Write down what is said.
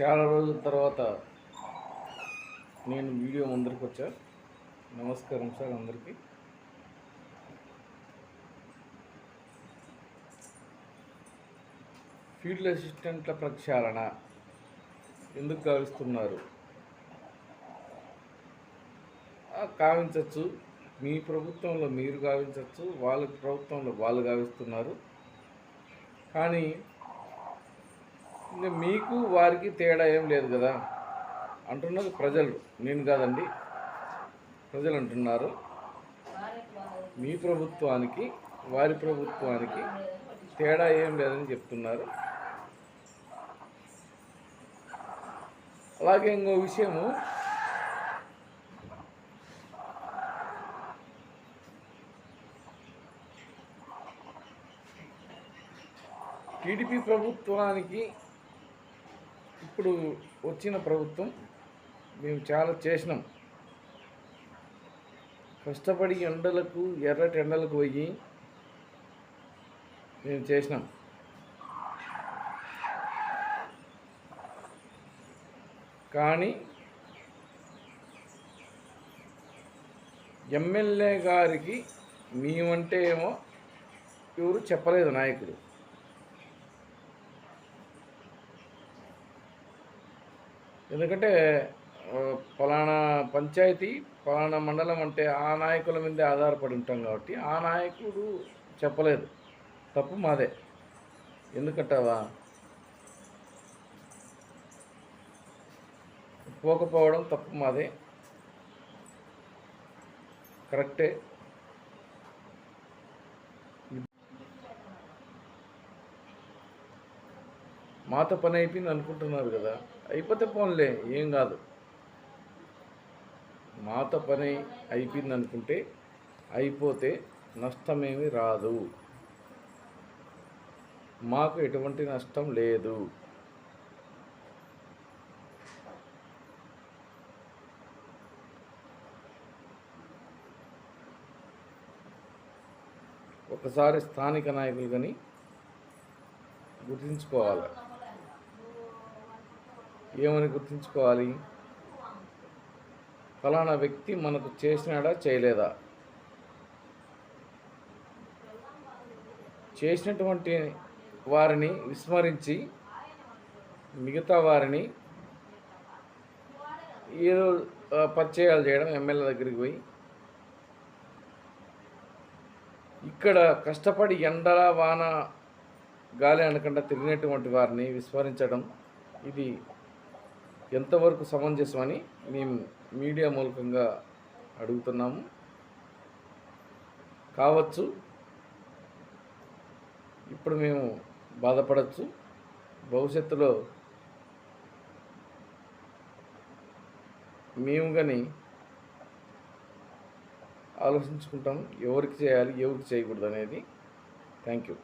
చాలా రోజుల తర్వాత నేను వీడియో ముందరికి వచ్చా. నమస్కారం సార్ అందరికీ. ఫీల్డ్ అసిస్టెంట్ల ప్రక్షాళన ఎందుకు కావిస్తున్నారు? కావించవచ్చు మీ ప్రభుత్వంలో మీరు గావించవచ్చు వాళ్ళ ప్రభుత్వంలో వాళ్ళు గావిస్తున్నారు కానీ మీకు వారికి తేడా ఏం లేదు కదా అంటున్నది ప్రజలు. నేను కాదండి. ప్రజలు అంటున్నారు. మీ ప్రభుత్వానికి వారి ప్రభుత్వానికి తేడా ఏం లేదని చెప్తున్నారు. అలాగే ఇంకో విషయము. టీడీపీ ప్రభుత్వానికి ఇప్పుడు వచ్చిన ప్రభుత్వం మేము చాలా చేసినాం. కష్టపడి ఎండలకు ఎర్రటి ఎండలకు పోయి మేము చేసినాం. కానీ ఎమ్మెల్యే గారికి మేమంటే ఏమో ఎవరు చెప్పలేదు నాయకుడు ఎందుకంటే ఫలానా పంచాయతీ ఫలానా మండలం అంటే ఆ నాయకుల మీదే ఆధారపడి ఉంటాం కాబట్టి ఆ నాయకుడు చెప్పలేదు. తప్పు మాదే. ఎందుకంటావా? పోకపోవడం తప్పు మాదే. కరెక్టే. మాతో పని అయిపోయింది అనుకుంటున్నారు కదా అయిపోతే పోన్లే ఏం కాదు. మాతో పని అయిపోయింది అనుకుంటే అయిపోతే నష్టమేమి రాదు. మాకు ఎటువంటి నష్టం లేదు. ఒకసారి స్థానిక నాయకులు కానీ గుర్తుంచుకోవాలి. ఏమని గుర్తుంచుకోవాలి? ఫలానా వ్యక్తి మనకు చేసినాడా చేయలేదా? చేసినటువంటి వారిని విస్మరించి మిగతా వారిని ఏదో పరిచయాలు చేయడం ఎమ్మెల్యే దగ్గరికి పోయి ఇక్కడ కష్టపడి ఎండల వాన గాలి అనకుండా తిరిగినటువంటి వారిని విస్మరించడం ఇది ఎంతవరకు సమంజసమని మేము మీడియా మూలకంగా అడుగుతున్నాము. కావచ్చు ఇప్పుడు మేము బాధపడచ్చు. భవిష్యత్తులో మేము కానీ ఆలోచించుకుంటాం ఎవరికి చేయాలి ఎవరికి చేయకూడదు అనేది. Thank you.